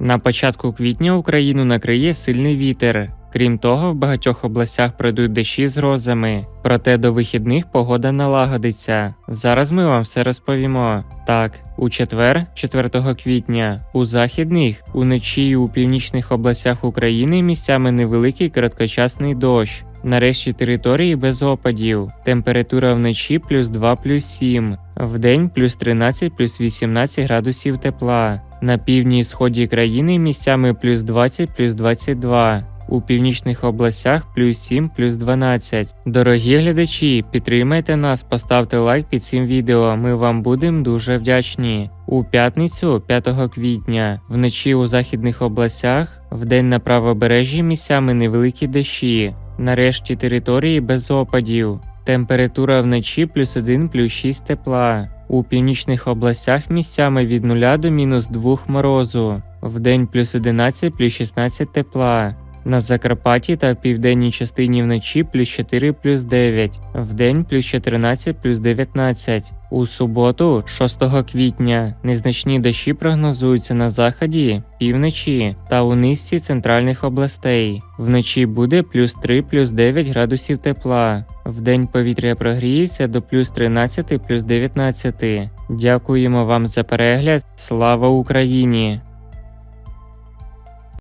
На початку квітня Україну накриє сильний вітер. Крім того, в багатьох областях пройдуть дощі з грозами. Проте до вихідних погода налагодиться. Зараз ми вам все розповімо. Так, у четвер, 4 квітня, у західних, уночі і у північних областях України місцями невеликий короткочасний дощ. Нарешті території без опадів. Температура вночі плюс 2 плюс 7, вдень плюс 13 плюс 18 градусів тепла. На півдні і сході країни місцями плюс 20 плюс 22. У північних областях плюс 7 плюс 12. Дорогі глядачі, підтримайте нас, поставте лайк під цим відео. Ми вам будемо дуже вдячні. У п'ятницю, 5 квітня, вночі у західних областях, вдень на правобережжі місцями невеликі дощі. Нарешті території без опадів. Температура вночі плюс 1 плюс 6 тепла. У північних областях місцями від 0 до мінус 2 морозу. Вдень плюс 11 плюс 16 тепла. На Закарпатті та південній частині вночі плюс 4 плюс 9, вдень плюс 14 плюс 19. У суботу, 6 квітня, незначні дощі прогнозуються на заході, півночі та у низці центральних областей. Вночі буде плюс 3 плюс 9 градусів тепла. Вдень повітря прогріється до плюс 13 плюс 19. Дякуємо вам за перегляд. Слава Україні!